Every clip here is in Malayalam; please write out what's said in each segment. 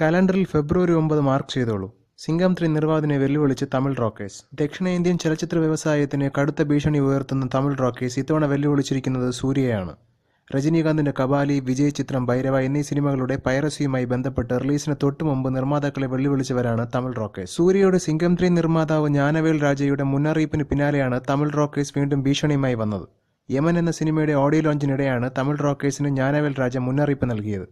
കലണ്ടറിൽ ഫെബ്രുവരി ഒമ്പത് മാർക്ക് ചെയ്തോളൂ. സിംഗം ത്രീ നിർവാദിനെ വെല്ലുവിളിച്ച് തമിഴ് റോക്കേഴ്സ്. ദക്ഷിണേന്ത്യൻ ചലച്ചിത്ര വ്യവസായത്തിന് കടുത്ത ഭീഷണി ഉയർത്തുന്ന തമിഴ് റോക്കേഴ്സ് ഇത്തവണ വെല്ലുവിളിച്ചിരിക്കുന്നത് സൂര്യയാണ്. രജനീകാന്തിന്റെ കബാലി വിജയ് ചിത്രം ഭൈരവ എന്നീ സിനിമകളുടെ പൈറസിയുമായി ബന്ധപ്പെട്ട് റിലീസിന് തൊട്ടു മുമ്പ് നിർമ്മാതാക്കളെ വെല്ലുവിളിച്ചവരാണ് തമിഴ് റോക്കേഴ്സ്. സൂര്യയുടെ സിംഗം ത്രീ നിർമ്മാതാവ് ജ്ഞാനവേൽ രാജയുടെ മുന്നറിയിപ്പിന് പിന്നാലെയാണ് തമിഴ് റോക്കേഴ്സ് വീണ്ടും ഭീഷണിയുമായി വന്നത്. യമൻ എന്ന സിനിമയുടെ ഓഡിയോ ലോഞ്ചിനിടെയാണ് തമിഴ് റോക്കേഴ്സിന് ജ്ഞാനവേൽ രാജ മുന്നറിയിപ്പ് നൽകിയത്.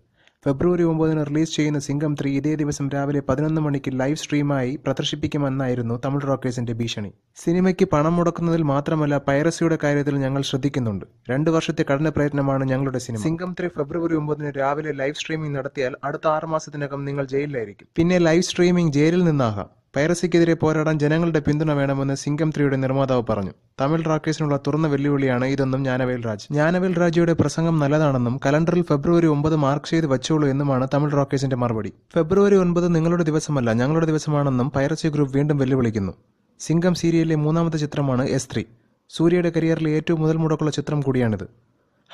ഫെബ്രുവരി ഒമ്പതിന് റിലീസ് ചെയ്യുന്ന സിംഗം ത്രീ ഇതേ ദിവസം രാവിലെ പതിനൊന്ന് മണിക്ക് ലൈവ് സ്ട്രീമായി പ്രദർശിപ്പിക്കുമെന്നായിരുന്നു തമിഴ് റോക്കേഴ്സിന്റെ ഭീഷണി. സിനിമയ്ക്ക് പണം മുടക്കുന്നതിൽ മാത്രമല്ല പൈറസിയുടെ കാര്യത്തിൽ ഞങ്ങൾ ശ്രദ്ധിക്കുന്നുണ്ട്. രണ്ടു വർഷത്തെ കഠിന പ്രയത്നമാണ് ഞങ്ങളുടെ സിനിമ. സിംഗം ത്രീ ഫെബ്രുവരി ഒമ്പതിന് രാവിലെ ലൈവ് സ്ട്രീമിംഗ് നടത്തിയാൽ അടുത്ത ആറ് മാസത്തിനകം നിങ്ങൾ ജയിലിലായിരിക്കും. പിന്നെ ലൈവ് സ്ട്രീമിംഗ് ജയിലിൽ നിന്നാകാം. പൈറസിക്കെതിരെ പോരാടാൻ ജനങ്ങളുടെ പിന്തുണ വേണമെന്ന് സിംഗം ത്രീയുടെ നിർമ്മാതാവ് പറഞ്ഞു. തമിഴ് റാക്കേഴ്സിനുള്ള തുറന്ന വെല്ലുവിളിയാണ് ഇതെന്നും ജ്ഞാനവേൽ രാജ്. ജ്ഞാനവേൽ രാജയുടെ പ്രസംഗം നല്ലതാണെന്നും കലണ്ടറിൽ ഫെബ്രുവരി ഒമ്പത് മാർക്ക് ചെയ്ത് വെച്ചോളൂ എന്നുമാണ് തമിഴ് റോക്കേഴ്സിന്റെ മറുപടി. ഫെബ്രുവരി ഒൻപത് നിങ്ങളുടെ ദിവസമല്ല ഞങ്ങളുടെ ദിവസമാണെന്നും പൈറസി ഗ്രൂപ്പ് വീണ്ടും വെല്ലുവിളിക്കുന്നു. സിംഗം സീരിയലിലെ മൂന്നാമത്തെ ചിത്രമാണ് എസ് ത്രീ. സൂര്യയുടെ കരിയറിലെ ഏറ്റവും മുതൽ മുടക്കുള്ള ചിത്രം കൂടിയാണിത്.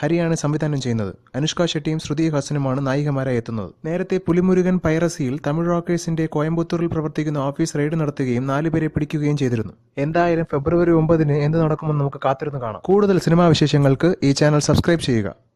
ഹരിയാണ് സംവിധാനം ചെയ്യുന്നത്. അനുഷ്ക ഷെട്ടിയും ശ്രുതി ഹാസനുമാണ് നായികമാരായി എത്തുന്നത്. നേരത്തെ പുലിമുരുകൻ പൈറസിയിൽ തമിഴ് റോക്കേഴ്സിന്റെ കോയമ്പത്തൂരിൽ പ്രവർത്തിക്കുന്ന ഓഫീസ് റെയ്ഡ് നടത്തുകയും നാലുപേരെ പിടിക്കുകയും ചെയ്തിരുന്നു. എന്തായാലും ഫെബ്രുവരി ഒമ്പതിന് എന്ത് നടക്കുമെന്ന് നമുക്ക് കാത്തിരുന്ന് കാണാം. കൂടുതൽ സിനിമാ വിശേഷങ്ങൾക്ക് ഈ ചാനൽ സബ്സ്ക്രൈബ് ചെയ്യുക.